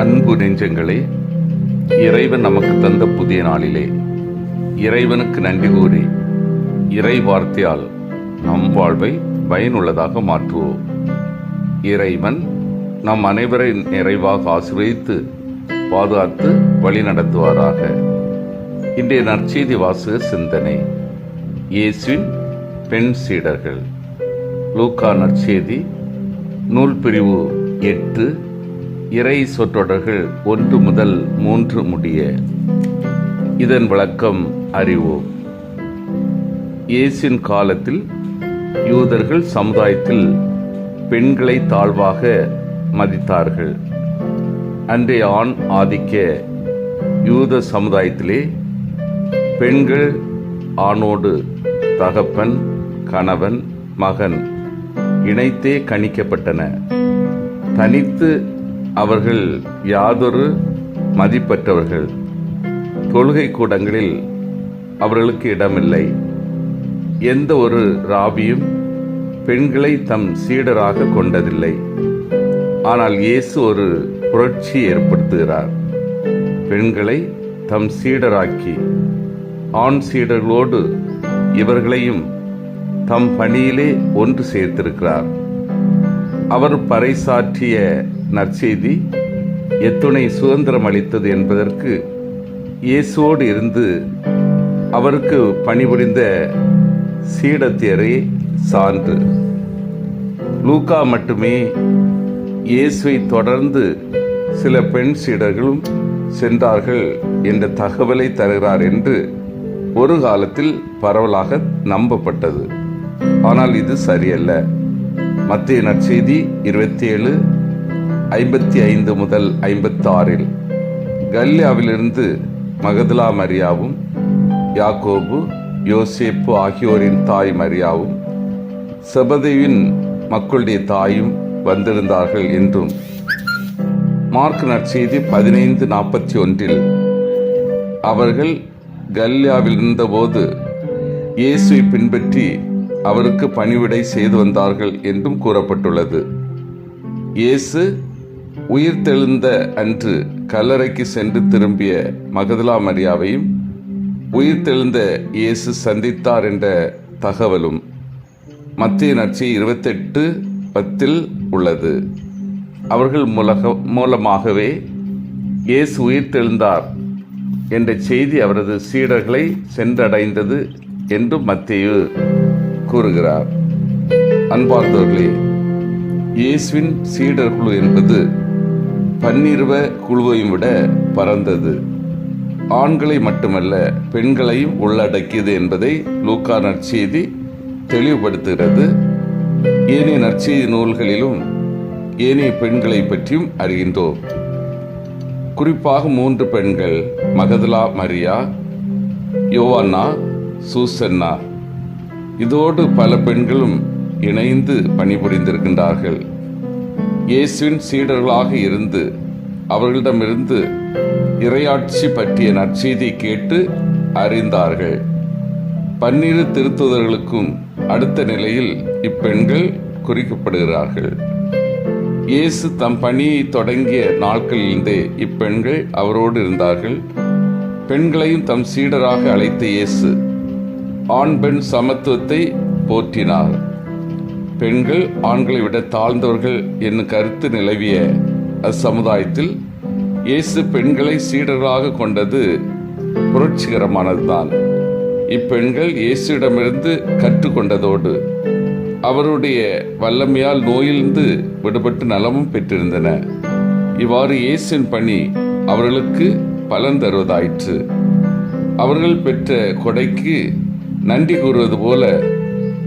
அன்பு நெஞ்சங்களே இறைவன் நமக்கு தந்த புதிய நாளிலே இறைவனுக்கு நன்றி கூறி இறை வார்த்தையால் நம் வாழ்வை பயனுள்ளதாக மாற்றுவோம். இறைவன் நம் அனைவரை நிறைவாக ஆசிர்வதித்து பாதுகாத்து வழி நடத்துவாராக இன்றைய நற்செய்தி வாசக சிந்தனை இயேசுவின் பெண் சீடர்கள். லூக்கா நற்செய்தி நூல் பிரிவு எட்டு இறை சொற்றொடர்கள் ஒன்று முதல் மூன்று முடிய. இதன் விளக்கம் அறிவோம். இயேசின் காலத்தில் யூதர்கள் சமுதாயத்தில் பெண்களை தாழ்வாக மதித்தார்கள். அன்றைய ஆண் ஆதிக்க யூத சமுதாயத்திலே பெண்கள் ஆணோடு தகப்பன் கணவன் மகன் இணைத்தே கணிக்கப்பட்டன. தனித்து அவர்கள் யாதொரு மதிப்பற்றவர்கள். தொழுகை கூடங்களில் அவர்களுக்கு இடமில்லை. எந்த ஒரு ராபியும் பெண்களை தம் சீடராக கொண்டதில்லை. ஆனால் இயேசு ஒரு புரட்சி ஏற்படுத்துகிறார். பெண்களை தம் சீடராக்கி ஆண் சீடர்களோடு இவர்களையும் தம் பணியிலே ஒன்று சேர்த்திருக்கிறார். அவர் பறைசாற்றிய நற்செய்தி எத்துணை சுதந்திரம் அளித்தது என்பதற்கு இயேசுவோடு இருந்து அவருக்கு பணிபுரிந்த சீடத்தியரே சான்று. லூக்கா மட்டுமே இயேசுவை தொடர்ந்து சில பெண் சீடர்களும் சென்றார்கள் என்ற தகவலை தருகிறார் என்று ஒரு காலத்தில் பரவலாக நம்பப்பட்டது. ஆனால் இது சரியல்ல. மத்திய நற்செய்தி இருபத்தி ஏழு ஐம்பத்தி ஐந்து முதல் ஐம்பத்தாறில் கல்யாவிலிருந்து மகதலா மரியாவும் யாக்கோபு யோசேப்பு ஆகியோரின் தாய் மரியாவும் செபதேவின் மக்களுடைய தாயும் வந்திருந்தார்கள் என்றும் மார்க் நற்செய்தி பதினைந்து நாற்பத்தி ஒன்றில் அவர்கள் கல்யாவில் இருந்தபோது இயேசுவை பின்பற்றி அவருக்கு பணிவிடை செய்து வந்தார்கள் என்றும் கூறப்பட்டுள்ளது. இயேசு உயிர்த்தெழுந்த அன்று கல்லறைக்கு சென்று திரும்பிய மகதலா மரியாவையும் உயிர்த்தெழுந்த இயேசு சந்தித்தார் என்ற தகவலும் மத்திய நட்சி இருபத்தெட்டு பத்தில் உள்ளது. அவர்கள் மூலக மூலமாகவே இயேசு உயிர்த்தெழுந்தார் என்ற செய்தி அவரது சீடர்களை சென்றடைந்தது என்று மத்தியு கூறுகிறார். அன்பார்ந்தவர்களே இயேசுவின் சீடர்குழு என்பது பன்னிருவ குழுவையும் விட பறந்தது ஆண்களை மட்டுமல்ல பெண்களையும் உள்ளடக்கியது என்பதை லூக்கா நற்செய்தி தெளிவுபடுத்துகிறது. ஏனைய நற்செய்தி நூல்களிலும் ஏனைய பெண்களை பற்றியும் அறிகின்றோம். குறிப்பாக மூன்று பெண்கள் மகதலா மரியா யோவானா சூசன்னா. இதோடு பல பெண்களும் இணைந்து பணிபுரிந்திருக்கின்றார்கள். இயேசுவின் சீடர்களாக இருந்து அவர்களிடமிருந்து இறையாட்சி பற்றிய நற்செய்தி கேட்டு அறிந்தார்கள். பன்னிரு திருத்துதர்களுக்கும் அடுத்த நிலையில் இப்பெண்கள் குறிக்கப்படுகிறார்கள். இயேசு தம் பணியை தொடங்கிய நாட்களிலிருந்தே இப்பெண்கள் அவரோடு இருந்தார்கள். பெண்களையும் தம் சீடராக அழைத்த இயேசு ஆண் பெண் சமத்துவத்தை போற்றினார். பெண்கள் ஆண்களை விட தாழ்ந்தவர்கள் என்னும் கருத்து நிலவிய அச்சமுதாயத்தில் இயேசு பெண்களை சீடர்களாக கொண்டது புரட்சிகரமானதுதான். இப்பெண்கள் இயேசுவிடமிருந்து கற்றுக்கொண்டதோடு அவருடைய வல்லமையால் நோயிலிருந்து விடுபட்டு நலமும் பெற்றிருந்தன. இவ்வாறு இயேசுவின் பணி அவர்களுக்கு பலன் தருவதாயிற்று. அவர்கள் பெற்ற கொடைக்கு நன்றி கூறுவது போல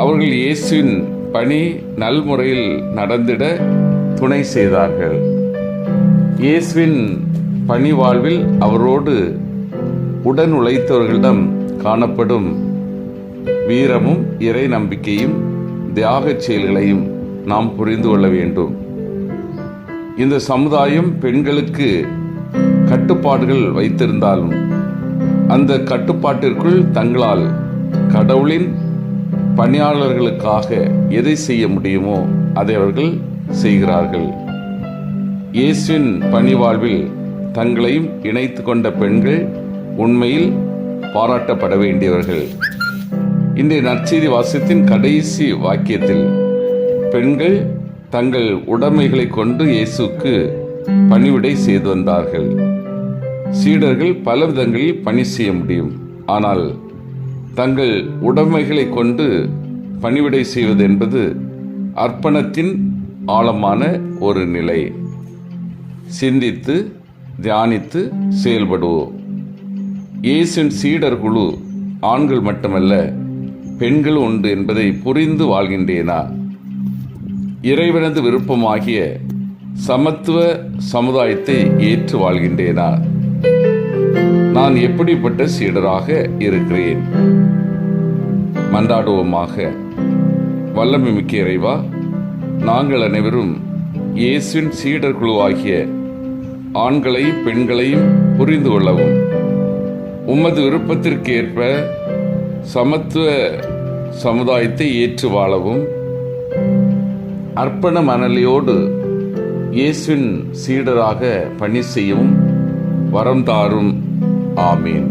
அவர்கள் இயேசுவின் பணி நல்முறையில் நடந்திட துணை செய்தார்கள். இயேசுவின் பணி வாழ்வில் அவரோடு உடன் உழைத்தவர்களிடம் காணப்படும் வீரமும் இறை நம்பிக்கையும் தியாகச் செயல்களையும் நாம் புரிந்து கொள்ள வேண்டும். இந்த சமுதாயம் பெண்களுக்கு கட்டுப்பாடுகள் வைத்திருந்தாலும் அந்த கட்டுப்பாட்டிற்குள் தங்களால் கடவுளின் பணியாளர்களுக்காக எதை செய்ய முடியுமோ அதை அவர்கள் செய்கிறார்கள். இயேசுவின் பணிவாழ்வில் தங்களையும் இணைத்து கொண்ட பெண்கள் உண்மையில் பாராட்டப்பட வேண்டியவர்கள். இன்றைய நற்செய்தி வாசியத்தின் கடைசி வாக்கியத்தில் பெண்கள் தங்கள் உடைமைகளை கொண்டு இயேசுக்கு பணிவிடை செய்து வந்தார்கள். சீடர்கள் பல விதங்களில் பணி செய்ய முடியும். ஆனால் தங்கள் உடைமைகளை கொண்டு பணிவிடை செய்வது என்பது அர்ப்பணத்தின் ஆழமான ஒரு நிலை. சிந்தித்து தியானித்து செயல்படுவோம் இயேசின் சீடர் குழு ஆண்கள் மட்டுமல்ல பெண்கள் உண்டு என்பதை புரிந்து வாழ்கின்றேனா? இறைவனது விருப்பமாகிய சமத்துவ சமுதாயத்தை ஏற்று வாழ்கின்றேனா? நான் எப்படிப்பட்ட சீடராக இருக்கிறேன்? மன்றாடுவோமாக. வல்லமை மிக்க இறைவா நாங்கள் அனைவரும் இயேசுவின் சீடர் குழுவாகிய ஆண்களையும் பெண்களையும் புரிந்து கொள்ளவும் உமது விருப்பத்திற்கு ஏற்ப சமத்துவ சமுதாயத்தை ஏற்று வாழவும் அர்ப்பண மணலையோடு இயேசுவின் சீடராக பணி செய்யவும் வரம் தாரும். ஆமீன்